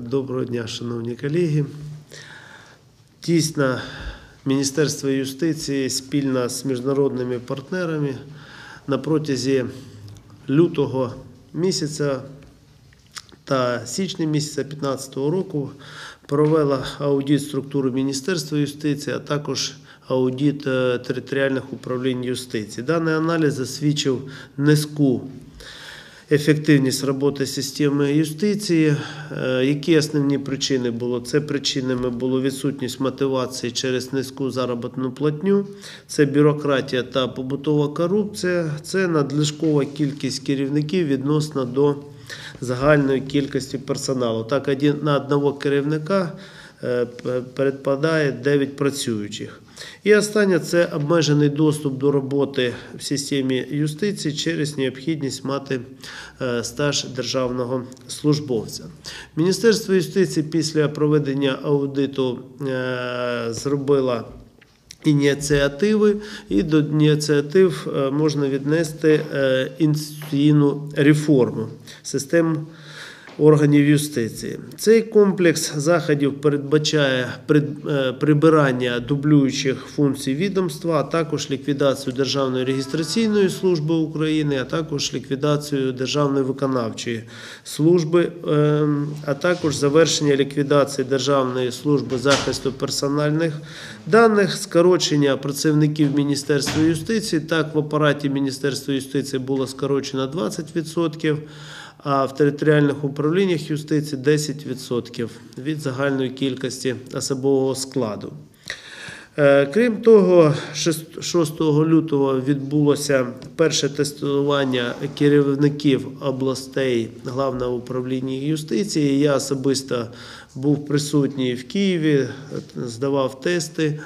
Доброго дня, шановні колеги. Дійсно, Міністерство юстиції спільно з міжнародними партнерами на протязі лютого місяця та січня місяця 2015 року провела аудит структури Міністерства юстиції, а також аудит е, територіальних управлінь юстиції. Даний аналіз засвідчив низьку ефективність роботи системи юстиції. Е, Які основні причини було? Це причинами було відсутність мотивації через низьку заробітну платню, це бюрократія та побутова корупція, це надлишкова кількість керівників відносно до загальної кількості персоналу. Так, на одного керівника е, передпадає 9 працюючих. І останнє це обмежений доступ до роботи в системі юстиції через необхідність мати е, стаж державного службовця. Міністерство юстиції після проведення аудиту е, зробило ініціативи, і до ініціатив е, можна віднести інституційну реформу систем органів юстиції. Цей комплекс заходів передбачає е, прибирання дублюючих функцій відомства, а також ліквідацію Державної реєстраційної служби України, а також ліквідацію Державної виконавчої служби, е, а також завершення ліквідації Державної служби захисту персональних даних, скорочення працівників Міністерства юстиції. Так, в апараті Міністерства юстиції було скорочено 20%, а в територіальних управліннях юстиції 10% від загальної кількості особового складу. Е, Крім того, 6 лютого відбулося перше тестування керівників областей Главного управління юстиції. Я особисто був присутній в Києві, здавав тести,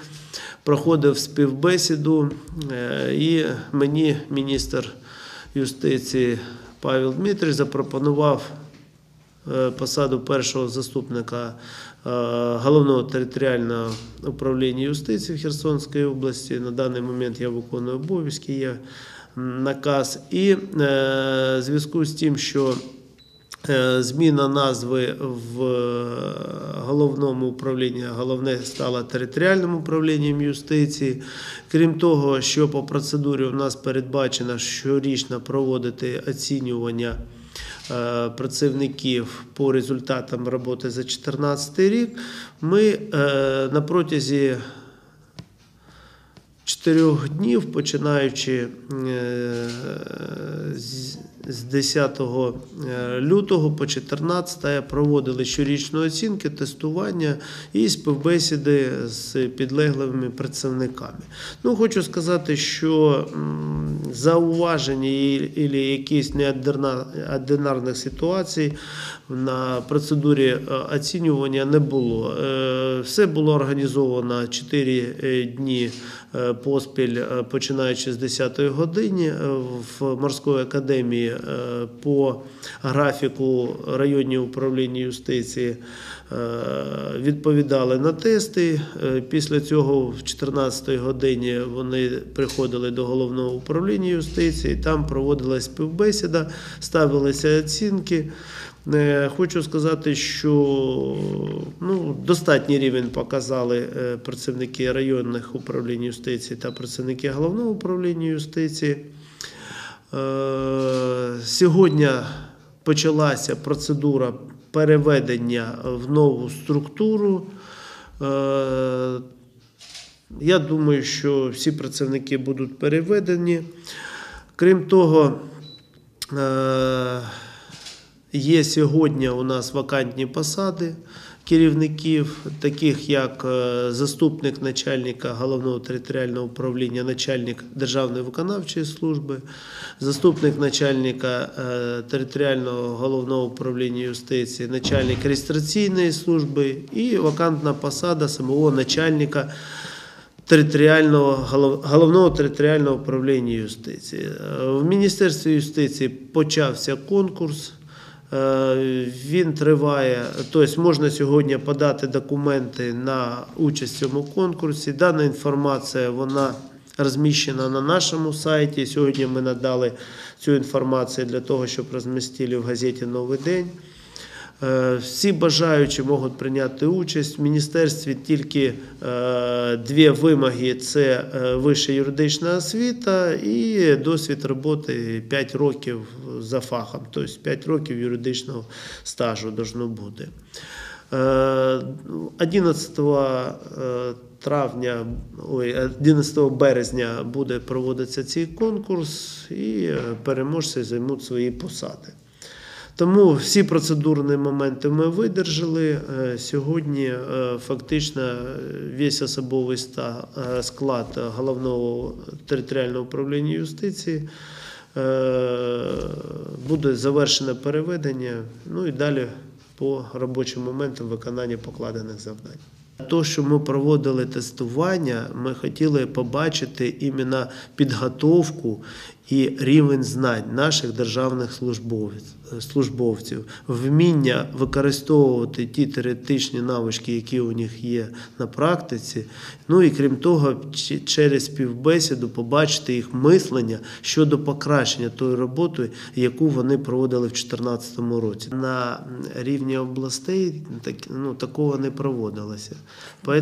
проходив співбесіду, е, і мені міністр юстиції Павел Дмитрич запропонував е, посаду першого заступника е, головного територіального управління юстиції в Херсонській області. На даний момент я виконую обов'язки, є наказ. І е, в зв'язку з тим, що зміна назви в е, головному управлінні, головне стало територіальним управлінням юстиції. Крім того, що по процедурі у нас передбачено щорічно проводити оцінювання е, працівників по результатам роботи за 2014 рік, ми е, на протязі чотирьох днів, починаючи е, з- з 10 е, лютого по 14 проводили щорічну оцінки, тестування і співбесіди з підлеглими працівниками. Ну, хочу сказати, що зауваження і якісь неординарних ситуацій на процедурі е, оцінювання не було. Все було організовано 4 дні поспіль, е, починаючи з 10-ї години е, в морської академії е, по графіку районні управління юстиції відповідали на тести. Після цього в 14-й годині вони приходили до головного управління юстиції, там проводилася співбесіда, ставилися оцінки. Хочу сказати, що достатній рівень показали е, працівники районних управлінь юстиції та працівники головного управління юстиції. Е, Сьогодні почалася процедура переведення в нову структуру. Е, Я думаю, що всі працівники будуть переведені. Крім того, Є сьогодні у нас вакантні посади керівників, таких як е, заступник начальника головного територіального управління, начальник Державної виконавчої служби, заступник начальника е, територіального головного управління юстиції, начальник реєстраційної служби і вакантна посада самого начальника територіального головного територіального управління юстиції. Е, В Міністерстві юстиції почався конкурс. Е, Він триває, тобто можна сьогодні подати документи на участь в цьому конкурсі. Дана інформація вона розміщена на нашому сайті. Сьогодні ми надали цю інформацію для того, щоб розмістили в газеті Новий день. Е, Всі бажаючі можуть прийняти участь. В міністерстві тільки е, дві вимоги: це е, вища юридична освіта і досвід роботи 5 років за фахом, тобто 5 років юридичного стажу должно бути. Е, 11 е, травня, ой, 11 березня буде проводитися цей конкурс, і переможці займуть свої посади. Тому всі процедурні моменти ми видержали. Е, Сьогодні е, фактично е, весь особовий склад головного територіального управління юстиції буде завершено переведення. Ну і далі по робочим моментам виконання покладених завдань. То, що ми проводили тестування, ми хотіли побачити іменно підготовку і рівень знань наших державних службовців, вміння використовувати ті теоретичні навички, які у них є на практиці. Ну і крім того, через співбесіду побачити їх мислення щодо покращення тої роботи, яку вони проводили в 2014 році. На рівні областей ну, такого не проводилося.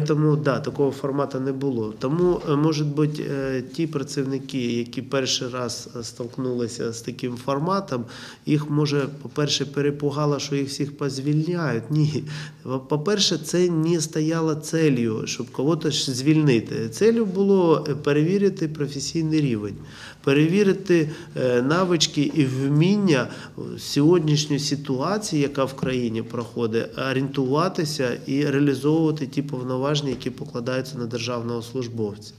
Тому да, такого формату не було. Тому, е, може бути, е, ті працівники, які перший раз столкнулися з таким форматом, їх може, по-перше, перепугало, що їх всіх позвільняють. Ні. По-перше, це не стояло целью, щоб когось звільнити. Целью було е, перевірити професійний рівень, перевірити е, навички і вміння сьогоднішньої ситуації, яка в країні проходить, орієнтуватися і реалізовувати ті повноваження, які покладаються на державного службовця.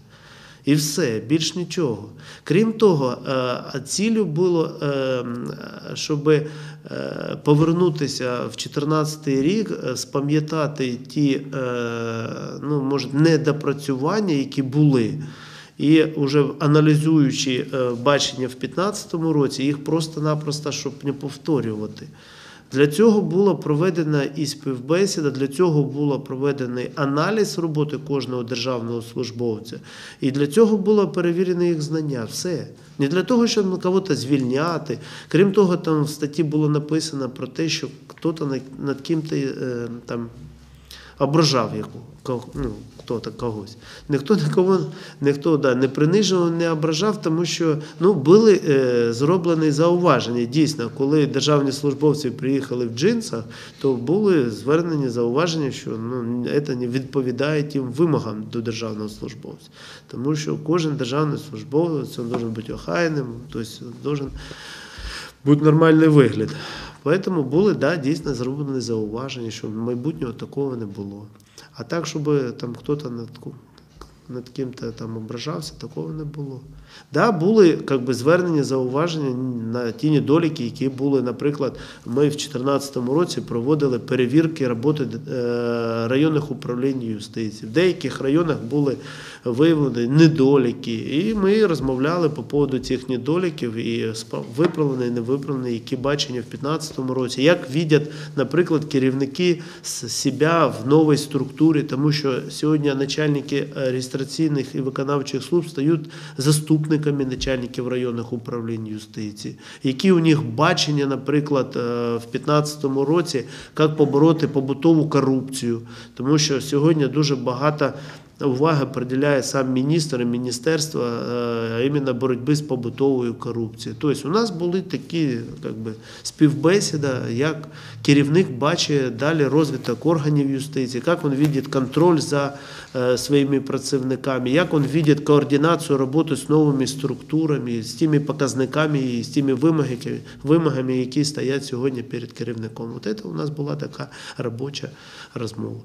І все, більш нічого. Крім того, е, ціллю було, е, щоб е, повернутися в 2014 рік, спам'ятати ті, ну, може, недопрацювання, які були. І вже аналізуючи бачення в 2015 році, їх просто-напросто, щоб не повторювати. Для цього була проведена і співбесіда, для цього був проведений аналіз роботи кожного державного службовця, і для цього було перевірено їх знання. Все. Не для того, щоб кого-то звільняти. Крім того, там в статті було написано про те, що над, над ким-то е, там ображав яку, ну, хто-то когось. Ніхто нікого ніхто, да, не принижував, не ображав, тому що ну, були е, зроблені зауваження. Дійсно, коли державні службовці приїхали в джинсах, то були звернені зауваження, що ну, це не відповідає тим вимогам до державного службовця. Тому що кожен державний службовець він має бути охайним, тобто має бути нормальний вигляд. Тому були да, дійсно зроблені зауваження, що майбутнього такого не було. А так, щоб там хтось над, над ким-то там ображався, такого не було. Да, були как би, звернення, зауваження на ті недоліки, які були, наприклад, ми в 2014 році проводили перевірки роботи е, районних управлінь юстиції. В деяких районах були виявлені недоліки, і ми розмовляли по поводу цих недоліків і виправлені, і не виправлені, які бачення в 2015 році, як видять, наприклад, керівники себе в новій структурі, тому що сьогодні начальники е, реєстраційних і виконавчих служб стають заступниками начальників районних управлінь юстиції. Які у них бачення, наприклад, е, в 2015 році, як побороти побутову корупцію, тому що сьогодні дуже багато. Уваги приділяє сам міністр і міністерство е, іменно боротьби з побутовою корупцією. Тобто у нас були такі як би, співбесіда, як керівник бачить далі розвиток органів юстиції, як він бачить контроль за е, своїми працівниками, як він бачить координацію роботи з новими структурами, з тими показниками і з тими вимогами, які стоять сьогодні перед керівником. От це у нас була така робоча розмова.